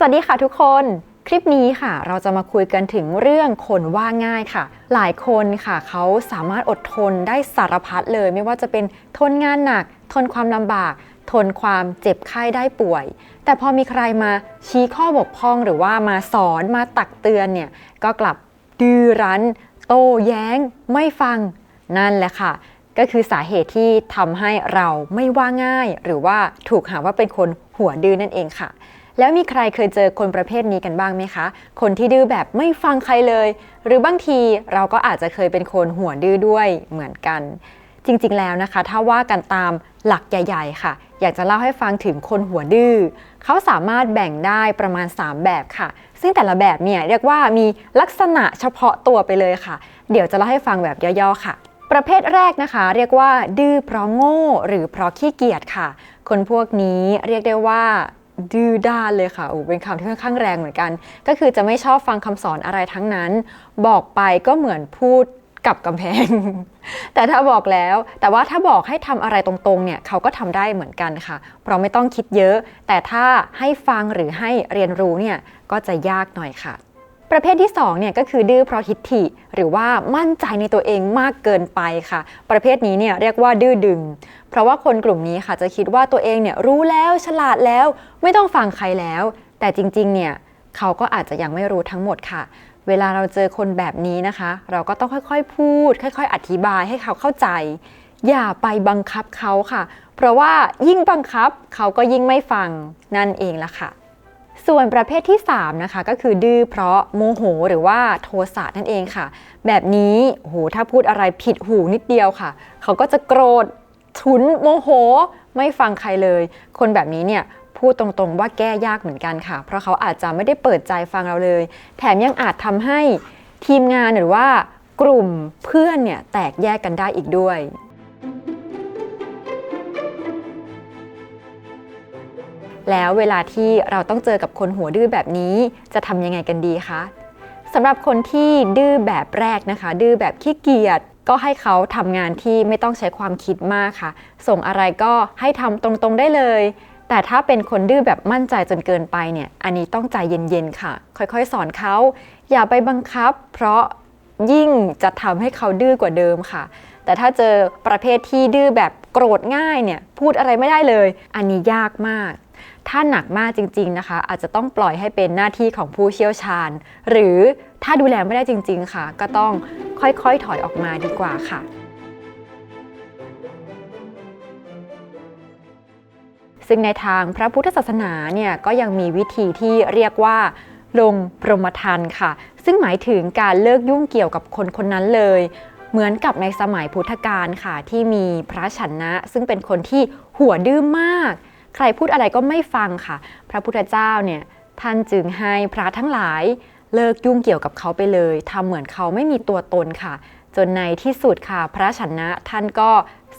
สวัสดีค่ะทุกคน คลิปนี้ค่ะ เราจะมาคุยกันถึงเรื่องคนว่าง่ายค่ะ หลายคนค่ะเขาสามารถอดทนได้สารพัดเลย ไม่ว่าจะเป็นทนงานหนัก ทนความลำบาก ทนความเจ็บไข้ได้ป่วย แต่พอมีใครมาชี้ข้อบกพร่องหรือว่ามาสอนมาตักเตือนเนี่ยก็กลับดื้อรั้น โต้แย้ง ไม่ฟังนั่นแหละค่ะก็คือสาเหตุที่ทำให้เราไม่ว่าง่าย หรือว่าถูกหาว่าเป็นคนหัวดื้อนั่นเองค่ะ แล้วมีใครเคยเจอคนประเภทนี้กันบ้างไหมคะ คนที่ดื้อแบบไม่ฟังใครเลย หรือบางทีเราก็อาจจะเคยเป็นคนหัวดื้อด้วยเหมือนกัน จริงๆแล้วนะคะ ถ้าว่ากันตามหลักใหญ่ๆ ค่ะ อยากจะเล่าให้ฟังถึงคนหัวดื้อเขาสามารถแบ่งได้ประมาณ 3 แบบค่ะ ซึ่งแต่ละแบบเนี่ยเรียกว่ามีลักษณะเฉพาะตัวไปเลยค่ะ เดี๋ยวจะเล่าให้ฟังแบบย่อๆค่ะประเภทแรกนะคะ เรียกว่าดื้อเพราะโง่ หรือเพราะขี้เกียจค่ะ คนพวกนี้เรียกได้ว่า ดื้อด้านเลยค่ะโอ้เป็นคำที่ค่อนข้างแรงเหมือนกัน ก็คือจะไม่ชอบฟังคำสอนอะไรทั้งนั้น บอกไปก็เหมือนพูดกับกำแพง แต่ถ้าบอกแล้ว แต่ว่าถ้าบอกให้ทำอะไรตรงๆ เนี่ยเขาก็ทำได้เหมือนกันค่ะ เพราะไม่ต้องคิดเยอะ แต่ถ้าให้ฟังหรือให้เรียนรู้เนี่ยก็จะยากหน่อยค่ะ ประเภทที่2เนี่ยก็คือดื้อเพราะทิฐิ หรือว่ามั่นใจในตัวเองมากเกินไปค่ะ ประเภทนี้เนี่ยเรียกว่าดื้อดึง เพราะว่าคนกลุ่มนี้ค่ะจะคิดว่าตัวเองเนี่ยรู้แล้วฉลาดแล้ว ไม่ต้องฟังใครแล้ว แต่จริงๆเนี่ยเขาก็อาจจะยังไม่รู้ทั้งหมดค่ะ เวลาเราเจอคนแบบนี้นะคะ เราก็ต้องค่อยๆ พูด ค่อย ๆ อธิบายให้เขาเข้าใจ อย่าไปบังคับเขาค่ะ เพราะว่ายิ่งบังคับเขาก็ยิ่งไม่ฟังนั่นเองละค่ะ ส่วนประเภทที่ 3 นะคะ ก็คือดื้อเพราะโมโหหรือว่าโทสะนั่นเองค่ะ แบบนี้โอ้โหถ้าพูดอะไรผิดหูนิดเดียวค่ะ เขาก็จะโกรธฉุนโมโห ไม่ฟังใครเลย คนแบบนี้เนี่ยพูดตรงๆว่าแก้ยากเหมือนกันค่ะ เพราะเขาอาจจะไม่ได้เปิดใจฟังเราเลย แถมยังอาจทำให้ทีมงานหรือว่ากลุ่มเพื่อนเนี่ยแตกแยกกันได้อีกด้วย แล้วเวลาที่เราต้องเจอกับคนหัวดื้อแบบนี้ จะทำยังไงกันดีคะสำหรับคนที่ดื้อแบบแรกนะคะ ดื้อแบบขี้เกียจก็ให้เขาทำงานที่ไม่ต้องใช้ความคิดมากค่ะ ส่งอะไรก็ให้ทำตรงๆได้เลย แต่ถ้าเป็นคนดื้อแบบมั่นใจจนเกินไปเนี่ย อันนี้ต้องใจเย็นๆค่ะ ค่อยๆ สอนเขา อย่าไปบังคับ เพราะยิ่งจะทำให้เขาดื้อกว่าเดิมค่ะ แต่ถ้าเจอประเภทที่ดื้อแบบ รธง่ายเนี่ยพูดอะไรไม่ได้เลย อันนี้ยากมาก ถ้าหนักมากจริง ๆนะคะ อาจจะต้องปล่อยให้เป็นหน้าที่ของผู้เชี่ยวชาญ หรือถ้าดูแลไม่ได้จริง ๆ ค่ะ ก็ต้องค่อยๆถอยออกมาดีกว่าค่ะซึ่งในทางพระพุทธศาสนาเนี่ยก็ยังมีวิธีที่เรียกว่า ลงพรหมทันค่ะ ซึ่งหมายถึงการเลิกยุ่งเกี่ยวกับคนคนนั้นเลย เหมือนกับในสมัยพุทธกาลค่ะ ที่มีพระชนะ ซึ่งเป็นคนที่หัวดื้อมาก ใครพูดอะไรก็ไม่ฟังค่ะ พระพุทธเจ้าเนี่ยท่านจึงให้พระทั้งหลายเลิกยุ่งเกี่ยวกับเขาไปเลยทำเหมือนเขาไม่มีตัวตนค่ะ จนในที่สุดค่ะ พระชนะท่านก็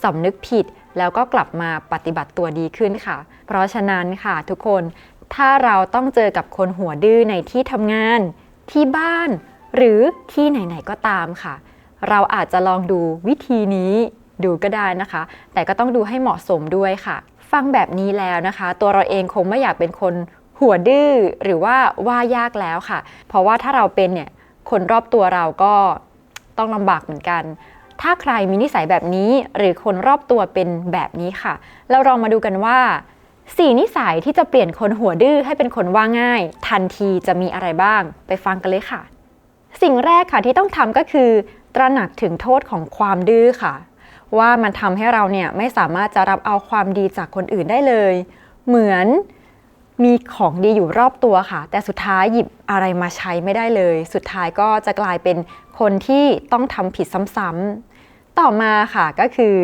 สำนึกผิด แล้วก็กลับมาปฏิบัติตัวดีขึ้นค่ะ เพราะฉะนั้นค่ะทุกคนถ้าเราต้องเจอกับคนหัวดื้อในที่ทำงาน ที่บ้าน หรือที่ไหนๆก็ตามค่ะ เราอาจจะลองดูวิธีนี้ดูก็ได้นะคะ แต่ก็ต้องดูให้เหมาะสมด้วยค่ะ ฟังแบบนี้แล้วนะคะ ตัวเราเองคงไม่อยากเป็นคนหัวดื้อหรือว่าว่ายากแล้วค่ะ เพราะว่าถ้าเราเป็นเนี่ยคนรอบตัวเราก็ต้องลำบากเหมือนกัน ถ้าใครมีนิสัยแบบนี้หรือคนรอบตัวเป็นแบบนี้ค่ะ เราลองมาดูกันว่าสี่นิสัยที่จะเปลี่ยนคนหัวดื้อให้เป็นคนว่าง่าย ทันทีจะมีอะไรบ้าง ไปฟังกันเลยค่ะ สิ่งแรกค่ะที่ต้องทำก็คือ ตระหนักถึงโทษของความดื้อค่ะ ว่ามันทำให้เราเนี่ยไม่สามารถจะรับเอาความดีจากคนอื่นได้เลย เหมือนมีของดีอยู่รอบตัวค่ะ แต่สุดท้ายหยิบอะไรมาใช้ไม่ได้เลย สุดท้ายก็จะกลายเป็นคนที่ต้องทำผิดซ้ำๆต่อมาค่ะก็คือ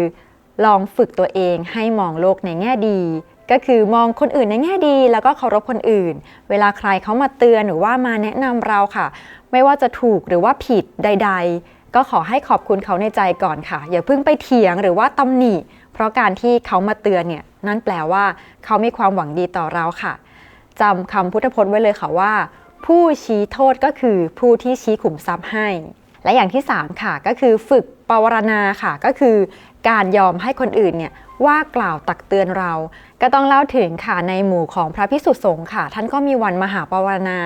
ลองฝึกตัวเองให้มองโลกในแง่ดี ก็คือมองคนอื่นในแง่ดี แล้วก็เคารพคนอื่น เวลาใครเขามาเตือนหรือว่ามาแนะนำเราค่ะ ไม่ว่าจะถูกหรือว่าผิดใด ๆ ก็ขอให้ขอบคุณเขาในใจก่อนค่ะ อย่าเพิ่งไปเถียงหรือว่าตำหนิ เพราะการที่เขามาเตือนเนี่ยนั่นแปลว่าเขามีความหวังดีต่อเราค่ะจำคำพุทธพจน์ไว้เลยค่ะว่า ผู้ชี้โทษก็คือผู้ที่ชี้ขุมทรัพย์ให้ และอย่างที่ 3 ค่ะก็คือฝึกปวารณาค่ะ ก็คือการยอมให้คนอื่นเนี่ย ว่ากล่าวตักเตือนเรา ก็ต้องเล่าถึงค่ะในหมู่ของพระพิสุสงฆ์ค่ะ ท่านก็มีวันมหาปวารณา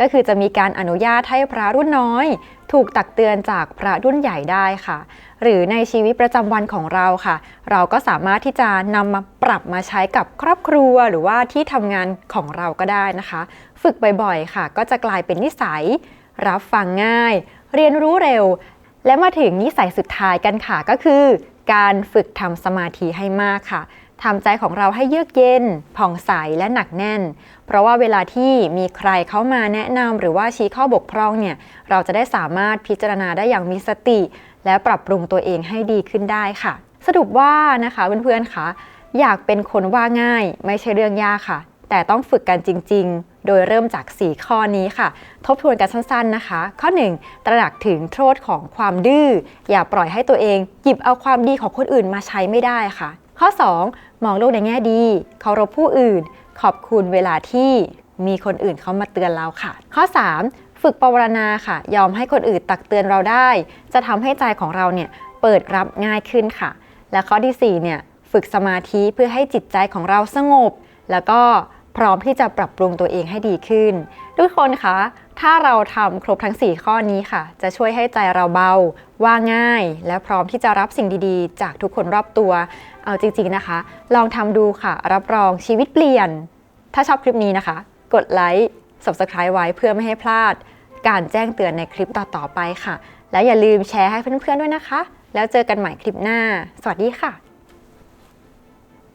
ก็คือจะมีการอนุญาตให้พระรุ่นน้อย ถูกตักเตือนจากพระรุ่นใหญ่ได้ค่ะ หรือในชีวิตประจำวันของเราค่ะ เราก็สามารถที่จะนำมาปรับมาใช้กับครอบครัวหรือว่าที่ทำงานของเราก็ได้นะคะ ฝึกบ่อยๆค่ะ ก็จะกลายเป็นนิสัย รับฟังง่าย เรียนรู้เร็ว และมาถึงนิสัยสุดท้ายกันค่ะก็คือ การฝึกทำสมาธิให้มากค่ะทำใจของเราให้เยือกเย็น ผ่องใสและหนักแน่น เพราะว่าเวลาที่มีใครเข้ามาแนะนำหรือว่าชี้ข้อบกพร่องเนี่ย เราจะได้สามารถพิจารณาได้อย่างมีสติ และปรับปรุงตัวเองให้ดีขึ้นได้ค่ะ สรุปว่านะคะเพื่อนๆคะอยากเป็นคนว่าง่าย ไม่ใช่เรื่องยากค่ะ แต่ต้องฝึกกันจริง ๆ โดยเริ่มจาก 4 ข้อนี้ค่ะ ทบทวนกันสั้น ๆ นะคะ ข้อ 1 ตระหนักถึงโทษของความดื้อ อย่าปล่อยให้ตัวเอง หยิบเอาความดีของคนอื่นมาใช้ไม่ได้ค่ะ ข้อ 2 มองโลกในแง่ดีเคารพผู้อื่น ขอบคุณเวลาที่มีคนอื่นเขามาเตือนเราค่ะ ข้อ 3 ฝึกปวารณาค่ะ ยอมให้คนอื่นตักเตือนเราได้ จะทำให้ใจของเราเนี่ยเปิดรับง่ายขึ้นค่ะ และข้อที่4เนี่ยฝึกสมาธิเพื่อให้จิตใจของเราสงบ แล้วก็ พร้อมที่จะปรับปรุงตัวเองให้ดีขึ้น ทุกคนคะ ถ้าเราทำครบทั้ง 4 ข้อนี้ค่ะ จะช่วยให้ใจเราเบา ว่าง่าย และพร้อมที่จะรับสิ่งดีๆ จากทุกคนรอบตัว เอาจริง ๆนะคะ ลองทำดูค่ะ รับรองชีวิตเปลี่ยน ถ้าชอบคลิปนี้นะคะ กดไลค์ subscribe ไว้เพื่อไม่ให้พลาด การแจ้งเตือนในคลิปต่อๆไปค่ะ และอย่าลืมแชร์ให้เพื่อนๆด้วยนะคะ แล้วเจอกันใหม่คลิปหน้า สวัสดีค่ะ